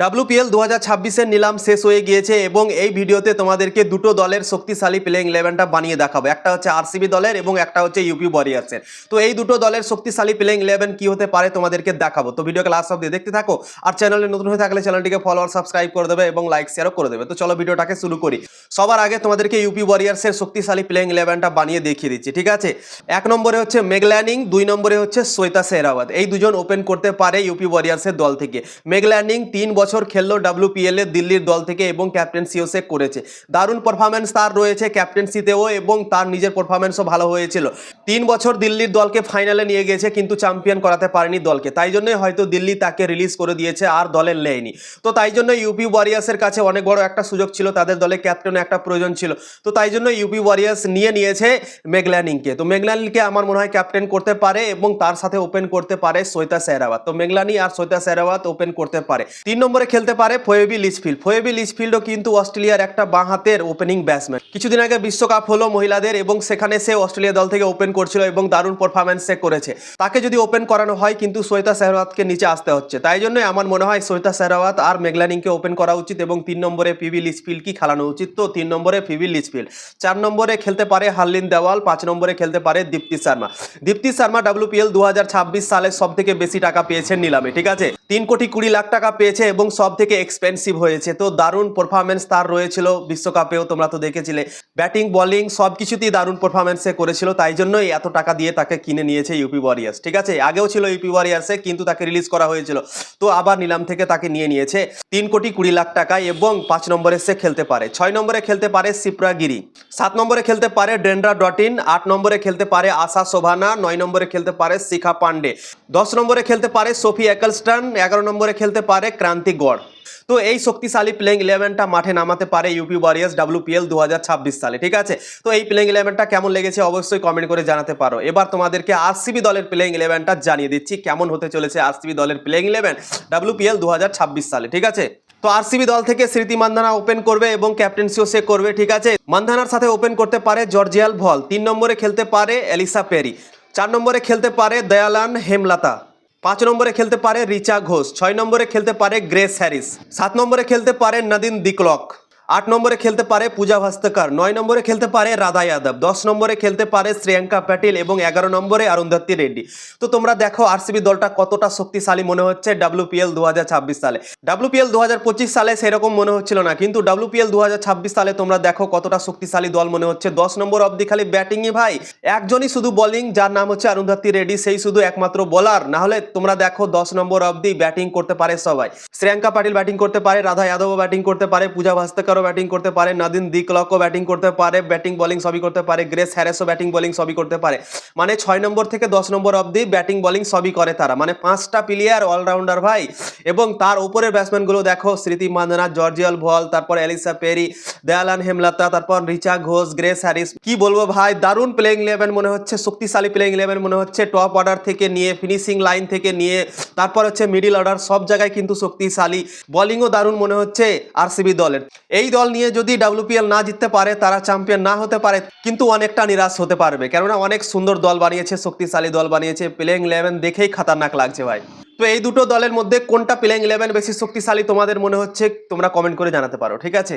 WPL দু হাজার ছাব্বিশের নিলাম শেষ হয়ে গিয়েছে এবং এই ভিডিওতে তোমাদেরকে দুটো দলের শক্তিশালী প্লেইং ইলেভেনটা বানিয়ে দেখাবো। একটা হচ্ছে আরসিবি দলের এবং একটা হচ্ছে ইউপি ওয়ারিয়ার্সের তো এই দুটো দলের শক্তিশালী প্লেইং ইলেভেন কী হতে পারে তোমাদেরকে দেখাবো। তো ভিডিওকে লাস্ট অব্দি দেখতে থাকো আর চ্যানেলে নতুন হয়ে থাকলে চ্যানেলটিকে ফলো আর সাবস্ক্রাইব করে দেবে এবং লাইক শেয়ারও করে দেবে। তো চলো ভিডিওটাকে শুরু করি। সবার আগে তোমাদেরকে ইউপি ওয়ারিয়ার্সের শক্তিশালী প্লেইং ইলেভেনটা বানিয়ে দেখিয়ে দিচ্ছি, ঠিক আছে? এক নম্বরে হচ্ছে মেগল্যান্ডিং দুই নম্বরে হচ্ছে সৈতা সেহরাবাদ এই দুজন ওপেন করতে পারে ইউপি ওয়ারিয়ার্সের দল থেকে। মেঘল্যানিং তিন খেললো ডাব্লিউপিএল এ দিল্লির দল থেকে এবং ক্যাপ্টেন্সিও সে করেছে। দারুণ পারফরমেন্স তার রয়েছে ক্যাপ্টেন্সিতেও এবং তার নিজের পারফরমেন্সও ভালো হয়েছিল। তিন বছর দিল্লির দলকে ফাইনালে নিয়ে গেছে কিন্তু চ্যাম্পিয়ন করাতে পারেনি দলকে। তাই জন্যই হয়তো দিল্লি তাকে রিলিজ করে দিয়েছে আর দলে নেয়নি। তো তাই জন্য ইউপি ওয়ারিয়ার্সের কাছে অনেক বড় একটা সুযোগ ছিল, তাদের দলে ক্যাপ্টেন একটা প্রয়োজন ছিল। তো তাই জন্য ইউপি ওয়ারিয়ার্স নিয়ে নিয়েছে মেগল্যানিংকে তো মেগল্যানিংকে আমার মনে হয় ক্যাপ্টেন করতে পারে এবং তার সাথে ওপেন করতে পারে সৈতা সেহরাবাদ তো মেঘলানি আর সৈতা সেহরাবাদ ওপেন করতে পারে। তিন নম্বরে খেলতে পারে ফোয়েবি লিচফিল্ড। ফোয়েবি লিচফিল্ডও কিন্তু অস্ট্রেলিয়ার একটা বাঁ হাতের ওপেনিং ব্যাটসম্যান কিছুদিন আগে বিশ্বকাপ হলো মহিলাদের এবং সেখানে সে অস্ট্রেলিয়া দল থেকে ওপেন করছিল এবং দারুণ পারফরমেন্স সে করেছে। তাকে যদি ওপেন করানো হয়, কিন্তু সৈতা সেহরাবাদকে নিচে আসতে হচ্ছে। তাই জন্য আমার মনে হয় সৈতা সেহরাবাদ আর মেগলানিংকে ওপেন করা উচিত এবং তিন নম্বরে পিভি লিচফিল্ড কি খেলানো উচিত? তো তিন নম্বরে পিভি লিচফিল্ড। চার নম্বরে খেলতে পারে হার্লিন দেওয়াল, পাঁচ নম্বরে খেলতে পারে দীপ্তি শর্মা। দীপ্তি শর্মা ডাব্লিউপিএল দু সালে সব থেকে বেশি টাকা পেয়েছেন নিলামে, ঠিক আছে? তিন কোটি কুড়ি লাখ টাকা পেয়েছে এবং সব থেকে এক্সপেন্সিভ হয়েছে। তো দারুণ পারফরমেন্স তার রয়েছিল বিশ্বকাপেও, তোমরা তো দেখেছিলে। ব্যাটিং বলিং সব কিছুতেই দারুণ পারফরমেন্স করেছিল, তাই জন্যই এত টাকা দিয়ে তাকে কিনে নিয়েছে ইউপি ওয়ারিয়ার্স ঠিক আছে? আগেও ছিল ইউপি ওয়ারিয়ার্সে কিন্তু তাকে রিলিজ করা হয়েছিল। তো আবার নিলাম থেকে তাকে নিয়ে নিয়েছে তিন কোটি কুড়ি লাখ টাকা এবং পাঁচ নম্বরে সে খেলতে পারে। ছয় নম্বরে খেলতে পারে সিপ্রা গিরি সাত নম্বরে খেলতে পারে ডেন্ড্রা ডটিন আট নম্বরে খেলতে পারে আশা শোভানা নয় নম্বরে খেলতে পারে শিখা পান্ডে দশ নম্বরে খেলতে পারে সোফি একলস্টন এগারো নম্বরে খেলতে পারে ক্রান্তি গড়। তো এই শক্তিশালী প্লেইং ইলেভেনটা মাঠে নামাতে পারে ইউপি ওয়ারিয়ার্স ডাব্লিউপিএল দু সালে, ঠিক আছে? তো এই প্লেইং ইলেভেনটা কেমন লেগেছে অবশ্যই কমেন্ট করে জানাতে পারো। এবার তোমাদেরকে আরসিবি দলের প্লেইং ইলেভেনটা জানিয়ে দিচ্ছি, কেমন হতে চলেছে আরসিবি দলের প্লেইং ইলেভেন ডাব্লিউপিএল দু সালে, ঠিক আছে? তো আরসিবি দল থেকে স্মৃতি মান্ধানা ওপেন করবে এবং ক্যাপ্টেন্সিও সে করবে, ঠিক আছে? মান্ধানার সাথে ওপেন করতে পারে জর্জিয়াল ভল, তিন নম্বরে খেলতে পারে এলিসা পেরি, চার নম্বরে খেলতে পারে দয়ালান হেমলতা। পাঁচ নম্বরে খেলতে পারে রিচা ঘোষ, ছয় নম্বরে খেলতে পারে গ্রেস হ্যারিস, সাত নম্বরে খেলতে পারে নদিন দিকলক। আট নম্বরে খেলতে পারে পূজা ভাস্কর, নয় নম্বরে খেলতে পারে রাধা যাদব, দশ নম্বরে খেলতে পারে শ্রেয়াঙ্কা প্যাটেল এবং এগারো নম্বরে অরুন্ধতী রেড্ডি। তো তোমরা দেখো আরসিবি দলটা কতটা শক্তিশালী মনে হচ্ছে ডাব্লিউপিএল দু সালে। ডাব্লিউপিএল দু সালে সেরকম মনে হচ্ছিল না, কিন্তু ডাব্লিউপিএল দু সালে তোমরা দেখো কতটা শক্তিশালী দল মনে হচ্ছে। দশ নম্বর অব্দি খালি ব্যাটিংই ভাই, একজনই শুধু বোলিং যার নাম হচ্ছে অরুন্ধতী রেড্ডি, সেই শুধু একমাত্র বোলার না হলে তোমরা দেখো দশ নম্বর অব্দি ব্যাটিং করতে পারে সবাই। শ্রেয়াঙ্কা পাটিল ব্যাটিং করতে পারে, রাধা যাদবও ব্যাটিং করতে পারে, পূজা ভাস্করও ব্যাটিং করতে পারে নদিন দিকলকও ব্যাটিং করতে পারে ব্যাটিং বলিং সবই করতে পারে গ্রেস হ্যারেসও ব্যাটিং বলিং সবই করতে পারে। মানে ছয় নম্বর থেকে দশ নম্বর অব্দি ব্যাটিং বোলিং সবই করে তারা। মানে পাঁচটা প্লেয়ার অলরাউন্ডার ভাই। এবং তার উপরের ব্যাটসম্যানগুলো দেখো, স্মৃতি মান্দানা, জর্জিয়াল ভল, তারপর এলিসা পেরি দয়ালান হেমলতা তারপর রিচা ঘোষ গ্রেস হ্যারিস কি বলব ভাই, দারুণ প্লেইং ইলেভেন মনে হচ্ছে, শক্তিশালী প্লেইং ইলেভেন মনে হচ্ছে টপ অর্ডার থেকে নিয়ে ফিনিশিং লাইন থেকে নিয়ে, তারপর হচ্ছে মিডিল অর্ডার সব জায়গায় কিন্তু শক্তিশালী। বোলিংও দারুণ মনে হচ্ছে আর আরসিবি দলের। এই দল নিয়ে যদি ডাব্লিউপিএল না জিততে পারে, তারা চ্যাম্পিয়ন না হতে পারে, কিন্তু অনেকটা নিরাশ হতে পারবে। কেননা অনেক সুন্দর দল বানিয়েছে, শক্তিশালী দল বানিয়েছে প্লেয়িং ইলেভেন দেখেই খাতারনাক লাগছে ভাই। তো এই দুটো দলের মধ্যে কোনটা প্লেইং ইলেভেন বেশি শক্তিশালী তোমাদের মনে হচ্ছে, তোমরা কমেন্ট করে জানাতে পারো, ঠিক আছে?